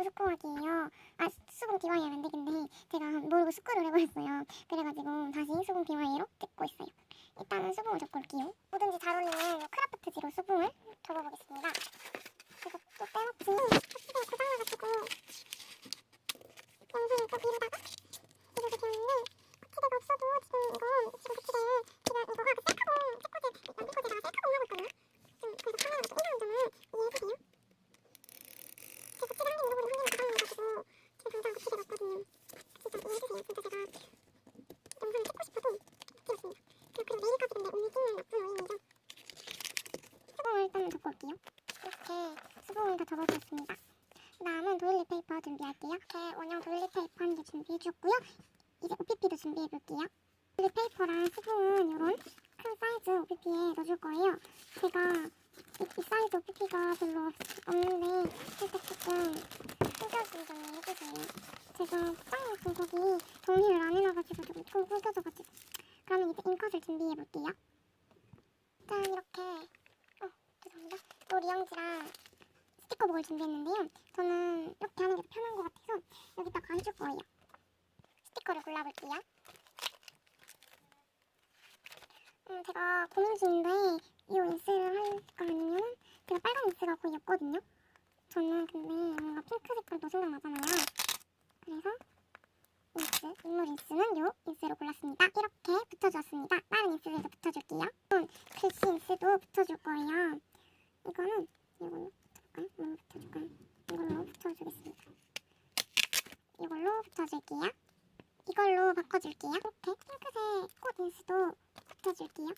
모르고 스코어기예요. 아 수공 BY는 안 되겠네. 제가 모르고 스코를 해버렸어요. 그래가지고 다시 수공 BY 일단 적고 올게요. 이렇게 수봉을 다 적어주었습니다. 다음은 도일리 페이퍼 준비할게요. 이렇게 원형 도일리 페이퍼 한 개 준비해주었고요. 이제 OPP도 준비해볼게요. 도일리 페이퍼랑 수봉은 이런 큰 사이즈 OPP에 넣어줄 거예요. 제가 이, 이 사이즈 OPP가 별로 없, 없는데 살짝 조금 좀 해주세요. 제가 거기 정리를 안 해놔가지고 조금 통 구겨져가지고 그러면 이제 인컷을 준비해볼게요. 짠 이렇게 어 죄송합니다. 로리영지랑 스티커북을 준비했는데요. 저는 이렇게 하는 게 편한 것 같아서 여기다가 해줄 거예요. 스티커를 골라볼게요. 음, 제가 고민 중인데 이 인스를 할까 아니면 제가 빨간 인스가 거의 없거든요. 저는 근데 뭔가 핑크 색깔도 생각나잖아요. 그래서 인스, 인물 인스는 요 인스로 골랐습니다. 이렇게 붙여주었습니다. 다른 인스에도 붙여줄게요. 음, 글씨 인스도 붙여줄 거예요. 이거는 이걸로 붙여볼까요? 뭘로 붙여줄까요? 이걸로 붙여주겠습니다. 이걸로 붙여줄게요. 이걸로 바꿔줄게요. 이렇게 핑크색 꽃 인스도 붙여줄게요.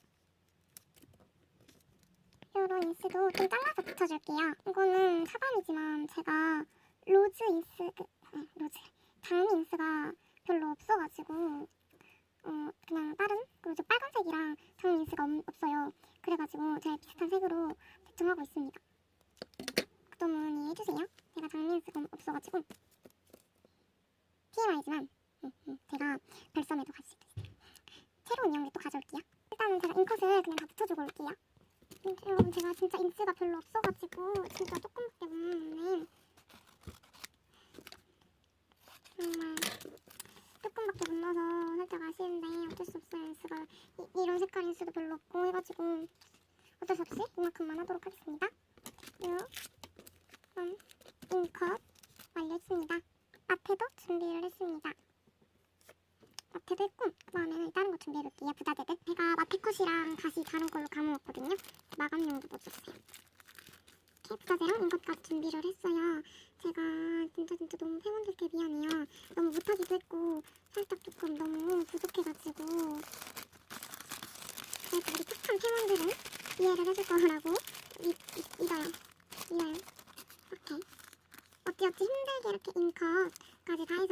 요런 인스도 좀 잘라서 붙여줄게요. 이거는 사담이지만 제가 로즈 인스, 그, 아니, 로즈, 장미 인스가 별로 없어가지고 어, 그냥 다른 그리고 빨간색이랑 장미 인스가 없, 없어요. 그래가지고 제가 비슷한 색으로 대충 하고 있습니다. 그동안 이해해주세요. 제가 인스가 없어가지고 TMI지만 음, 음, 제가 별섬에도 갈수 있어요. 새로운 또 가져올게요. 일단은 제가 인컷을 그냥 다 붙여주고 올게요. 음, 여러분 제가 진짜 인스가 별로 없어가지고 진짜 조금밖에 없는데 정말 조금밖에 못 넣어서 살짝 아쉬운데 어쩔 수 없어요 인스가 이, 이런 색깔 인스도 별로 없고 해가지고 어쩔 수 없이 이만큼만 하도록 하겠습니다. 음, 인컷 완료했습니다. 앞에도 준비를 했습니다. 마테도 했고 그 다음에는 다른 거 준비해볼게요. 부자재들. 제가 마테컷이랑 다시 다른 걸로 감아왔거든요. 마감용도 넣어줬어요. 이렇게 부자재랑 인것까지 준비를 했어요. 제가 진짜 진짜 너무 팬분들께 미안해요. 너무 못하기도 했고 살짝 조금 너무 부족해가지고. 그래도 우리 착한 팬분들은 이해를 해줄 거라고. 믿, 믿, 믿어요 믿어요 이렇게 어찌어찌 힘들게 이렇게 인컷까지 다 해서